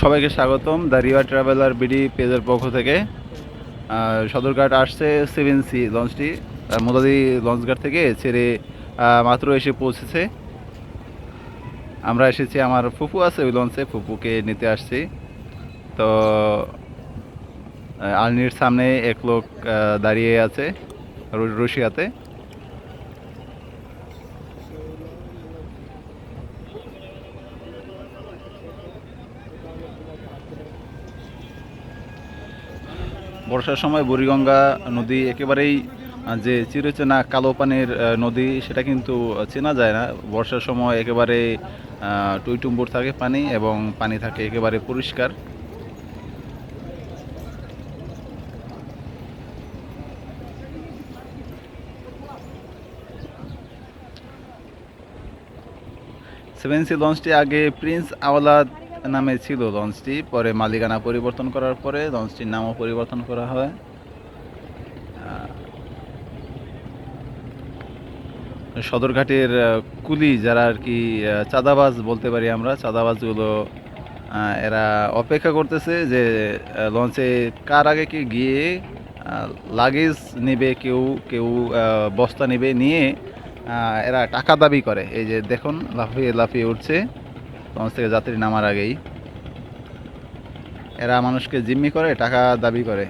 সবাইকে স্বাগতম। The river traveller BD পেজের পক্ষ থেকে। সদরঘাট আসছে সেভেন সি লঞ্চটি। মোদাদি লঞ্চঘাট থেকে ছেড়ে মাত্র এসে পৌঁছেছে। আমরা এসেছি, আমার ফুপু আছে ওই লঞ্চে ফুপুকে নিতে আসছি। তো আলনির সামনে এক লোক দাঁড়িয়ে আছে রশিয়াতে। বর্ষার সময় বুড়িগঙ্গা নদী একেবারেই যে চিরচেনা কালো পানির নদী, সেটা কিন্তু চেনা যায় না। বর্ষার সময় একেবারে টইটুম্বুর থাকে পানি এবং পানি থাকে একেবারে পরিষ্কার। সেভেন সি লঞ্চটি আগে প্রিন্স আওলাদ নামে ছিল লঞ্চটি পরে মালিকানা পরিবর্তন করার পরে লঞ্চটির নামও পরিবর্তন করা হয়। সদরঘাটের কুলি যারা আর কি চাঁদাবাজ বলতে পারি আমরা, চাঁদাবাজগুলো এরা অপেক্ষা করতেছে যে লঞ্চে কার আগে কি গিয়ে লাগেজ নেবে কেউ কেউ বস্তা নেবে, নিয়ে এরা টাকা দাবি করে। এই যে দেখুন, লাফিয়ে লাফিয়ে উঠছে। লঞ্চ থেকে যাত্রী নামার আগেই এরা মানুষকে জিম্মি করে টাকা দাবি করে।